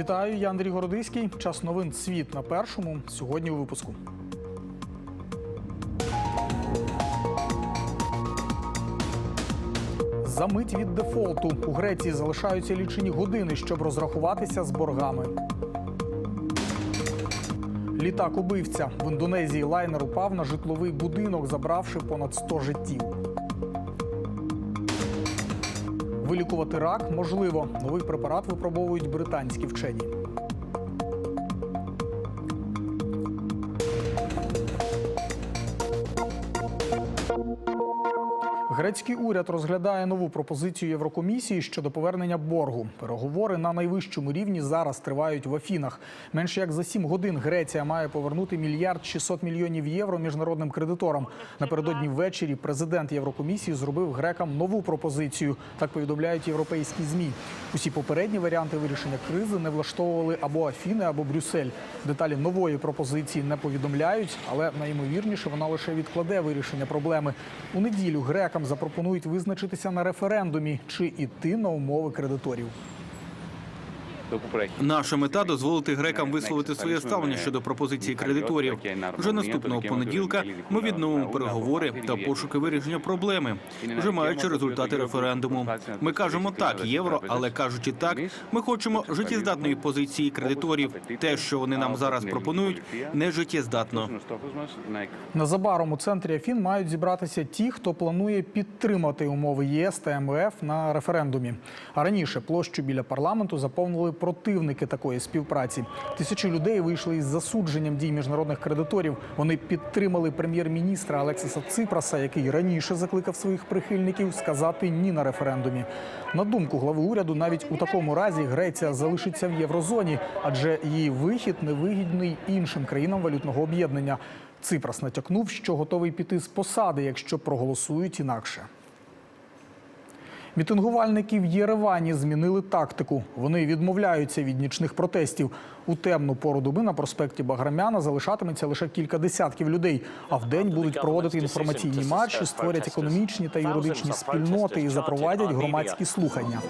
Вітаю, я Андрій Городиський. Час новин світ на першому. Сьогодні у випуску. За мить від дефолту у Греції залишаються лічені години, щоб розрахуватися з боргами. Літак убивця в Індонезії лайнер упав на житловий будинок, забравши понад 100 життів. Вилікувати рак можливо. Новий препарат випробовують британські вчені. Грецький уряд розглядає нову пропозицію Єврокомісії щодо повернення боргу. Переговори на найвищому рівні зараз тривають в Афінах. Менше як за сім годин Греція має повернути мільярд 600 мільйонів євро міжнародним кредиторам. Напередодні ввечері президент Єврокомісії зробив грекам нову пропозицію. Так повідомляють європейські змі. Усі попередні варіанти вирішення кризи не влаштовували або Афіни, або Брюссель. Деталі нової пропозиції не повідомляють, але найімовірніше вона лише відкладе вирішення проблеми. У неділю грекам запропонують визначитися на референдумі чи іти на умови кредиторів. Наша мета дозволити грекам висловити своє ставлення щодо пропозиції кредиторів. Вже наступного понеділка ми відновимо переговори та пошуки вирішення проблеми, вже маючи результати референдуму. Ми кажемо так, євро, але кажучи так, ми хочемо життєздатної позиції кредиторів. Те, що вони нам зараз пропонують, не життєздатно. Незабаром у центрі Афін мають зібратися ті, хто планує підтримати умови ЄС та МВФ на референдумі. А раніше площу біля парламенту заповнили противники такої співпраці. Тисячі людей вийшли із засудженням дій міжнародних кредиторів. Вони підтримали прем'єр-міністра Алексіса Ципраса, який раніше закликав своїх прихильників сказати ні на референдумі. На думку глави уряду, навіть у такому разі Греція залишиться в єврозоні, адже її вихід невигідний іншим країнам валютного об'єднання. Ципрас натякнув, що готовий піти з посади, якщо проголосують інакше. Мітингувальники в Єревані змінили тактику. Вони відмовляються від нічних протестів. У темну пору доби на проспекті Баграмяна залишатиметься лише кілька десятків людей. А вдень будуть проводити інформаційні матчі, створять економічні та юридичні спільноти і запровадять громадські слухання.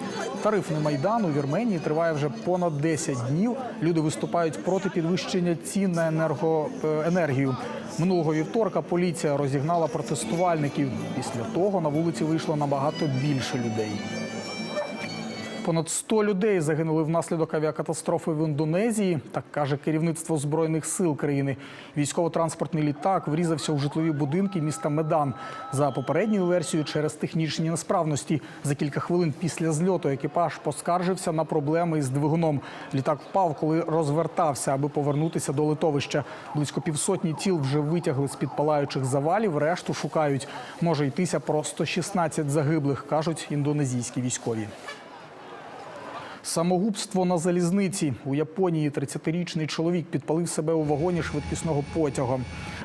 Тарифний майдан у Вірменії триває вже понад 10 днів. Люди виступають проти підвищення цін на енерго... енергію. Минулого вівторка поліція розігнала протестувальників. Після того на вулиці вийшло набагато більше людей. day. Понад 100 людей загинули внаслідок авіакатастрофи в Індонезії, так каже керівництво збройних сил країни. Військово-транспортний літак врізався у житлові будинки міста Медан. За попередньою версією, через технічні несправності. За кілька хвилин після зльоту екіпаж поскаржився на проблеми із двигуном. Літак впав, коли розвертався, аби повернутися до литовища. Близько півсотні тіл вже витягли з під палаючих завалів. Решту шукають. Може йтися про 116 загиблих, кажуть індонезійські військові. Самогубство на залізниці у Японії 30-річний чоловік підпалив себе у вагоні швидкісного потяга.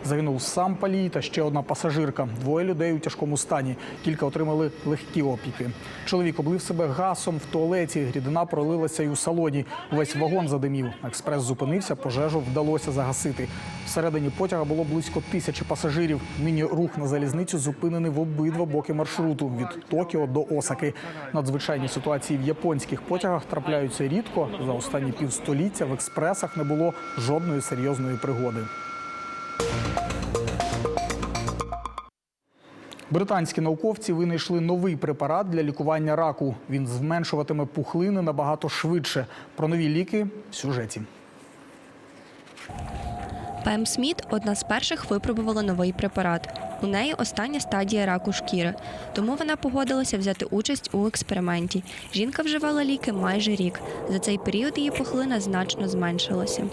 Загинув сам палій та ще одна пасажирка. Двоє людей у тяжкому стані. Кілька отримали легкі опіки. Чоловік облив себе гасом в туалеті. Рідина пролилася й у салоні. Увесь вагон задимів. Експрес зупинився, пожежу вдалося загасити. Всередині потяга було близько тисячі пасажирів. Нині рух на залізницю зупинений в обидва боки маршруту від Токіо до Осаки. Надзвичайні ситуації в японських потягах трапляються рідко. За останні півстоліття в експресах не було жодної серйозної пригоди. Британські науковці винайшли новий препарат для лікування раку. Він зменшуватиме пухлини набагато швидше. Про нові ліки в сюжеті. Пем Сміт одна з перших випробувала новий препарат. У неї остання стадія раку шкіри, тому вона погодилася взяти участь у експерименті. Жінка вживала ліки майже рік. За цей період її пухлина значно зменшилася.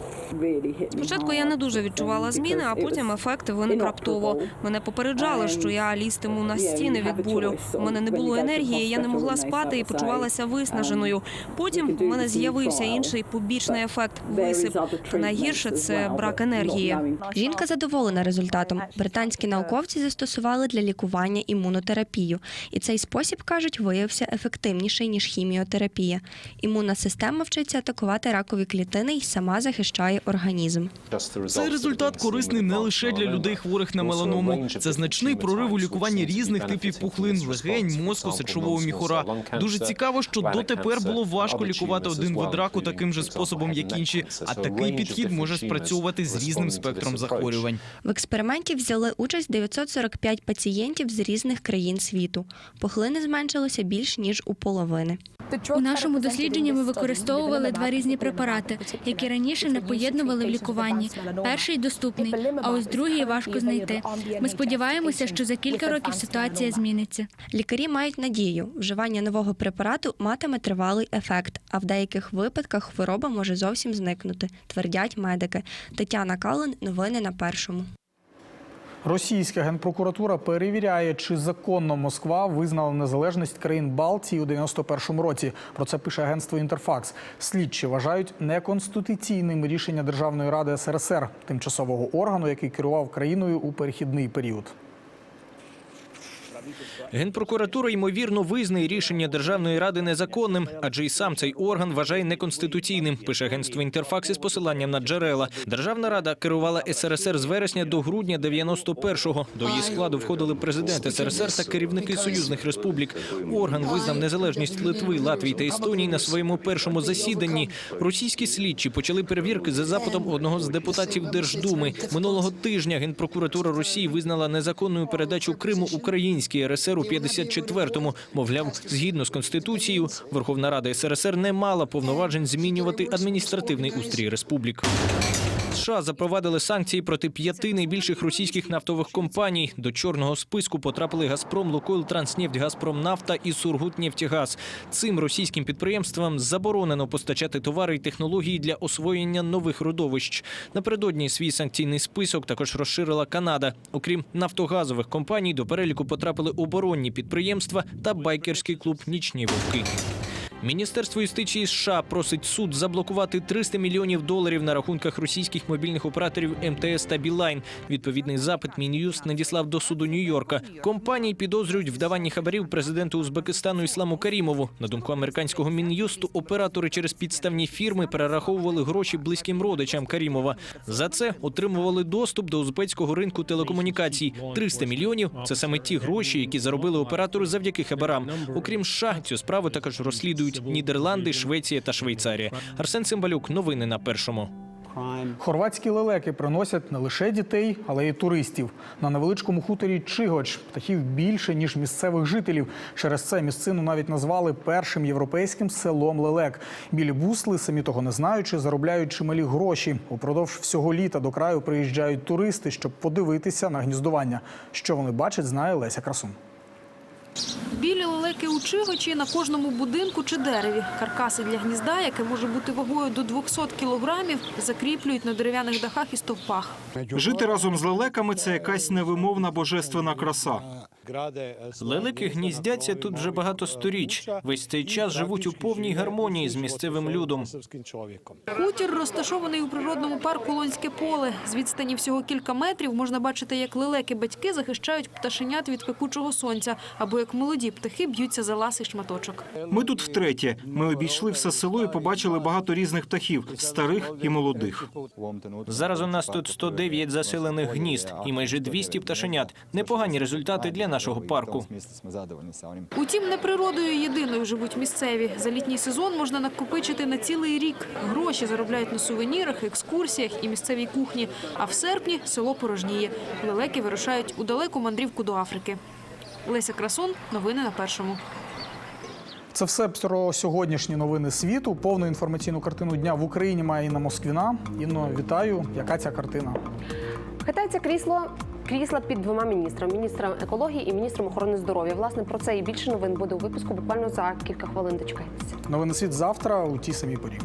Спочатку я не дуже відчувала зміни, а потім ефект виник раптово. Мене попереджали, що я лізтиму на стіни від болю. У мене не було енергії, я не могла спати і почувалася виснаженою. Потім у мене з'явився інший побічний ефект висип. Та найгірше це брак енергії. Жінка задоволена результатом. Британські науковці застосували для лікування імунотерапію, і цей спосіб кажуть виявився ефективніший ніж хіміотерапія. Імунна система вчиться атакувати ракові клітини і сама захищає організм. Цей результат корисний не лише для людей хворих на меланому. Це значний прорив у лікуванні різних типів пухлин, легень, мозку, сечового міхура. Дуже цікаво, що дотепер було важко лікувати один вид раку таким же способом, як інші. А такий підхід може спрацьовувати з різним спектром захворювань. В експерименті взяли участь 945 пацієнтів з різних країн світу. Пухлини зменшилося більш ніж у половини. У нашому дослідженні ми використовували два різні препарати, які раніше не поєднували в лікуванні. Перший доступний, а ось другий важко знайти. Ми сподіваємося, що за кілька років ситуація зміниться. Лікарі мають надію, вживання нового препарату матиме тривалий ефект, а в деяких випадках хвороба може зовсім зникнути, твердять медики. Тетяна Калин, новини на першому. Російська генпрокуратура перевіряє, чи законно Москва визнала незалежність країн Балтії у 91-му році. Про це пише агентство Інтерфакс. Слідчі вважають неконституційним рішення Державної ради СРСР, тимчасового органу, який керував країною у перехідний період. Генпрокуратура ймовірно визнає рішення Державної ради незаконним, адже і сам цей орган вважає неконституційним. Пише агентство Інтерфакс із посиланням на джерела. Державна рада керувала СРСР з вересня до грудня 91-го. До її складу входили президент СРСР та керівники союзних республік. Орган визнав незалежність Литви, Латвії та Естонії на своєму першому засіданні. Російські слідчі почали перевірки за запитом одного з депутатів Держдуми. Минулого тижня генпрокуратура Росії визнала незаконною передачу Криму українській РСР у 54-му. Мовляв, згідно з конституцією, Верховна Рада СРСР не мала повноважень змінювати адміністративний устрій республік. США запровадили санкції проти п'яти найбільших російських нафтових компаній. До чорного списку потрапили Газпром, Лукойл, Транснефть, Газпром і Сургутнефтягаз. Цим російським підприємствам заборонено постачати товари і технології для освоєння нових родовищ. Напередодні свій санкційний список також розширила Канада. Окрім нафтогазових компаній, до переліку потрапили оборонні підприємства та байкерський клуб Нічні вовки. Міністерство юстиції США просить суд заблокувати 300 мільйонів доларів на рахунках російських мобільних операторів МТС та Білайн. Відповідний запит Мін'юст надіслав до суду Нью-Йорка. Компанії підозрюють в хабарів президенту Узбекистану Ісламу Карімову. На думку американського мін'юсту, оператори через підставні фірми перераховували гроші близьким родичам Карімова. За це отримували доступ до узбецького ринку телекомунікацій. 300 мільйонів це саме ті гроші, які заробили оператори завдяки хабарам. Окрім США, цю справу також розслідують Нідерланди, Швеція та Швейцарія. Арсен Цимбалюк, новини на першому. Хорватські лелеки приносять не лише дітей, але й туристів. На невеличкому хуторі Чигоч птахів більше ніж місцевих жителів. Через це місцину навіть назвали першим європейським селом лелек. Білі бусли, самі того не знаючи, заробляють чималі гроші. Упродовж всього літа до краю приїжджають туристи, щоб подивитися на гніздування. Що вони бачать, знає Леся Красун. Білі лелеки у на кожному будинку чи дереві. Каркаси для гнізда, яке може бути вагою до 200 кілограмів, закріплюють на дерев'яних дахах і стовпах. Жити разом з лелеками це якась невимовна божественна краса. Лелеки гніздяться тут вже багато сторіч. Весь цей час живуть у повній гармонії з місцевим людом. Хутір розташований у природному парку Лонське поле. З відстані всього кілька метрів можна бачити, як лелеки-батьки захищають пташенят від пекучого сонця, або як молоді птахи б'ються за ласий шматочок. Ми тут втретє. Ми обійшли все село і побачили багато різних птахів старих і молодих. Зараз у нас тут 109 заселених гнізд і майже 200 пташенят. Непогані результати для нашого парку. Утім, не природою єдиною живуть місцеві. За літній сезон можна накопичити на цілий рік. Гроші заробляють на сувенірах, екскурсіях і місцевій кухні. А в серпні село порожніє. Лелеки вирушають у далеку мандрівку до Африки. Леся Красун, новини на першому. Це все про сьогоднішні новини світу. Повну інформаційну картину дня в Україні має Інна Москвіна. Інно, вітаю. Яка ця картина? Хитається крісло. Крісла під двома міністрами міністром екології і міністром охорони здоров'я. Власне про це і більше новин буде у випуску буквально за кілька хвилин. Дочекайтеся. Новини світ завтра у тій самій порі.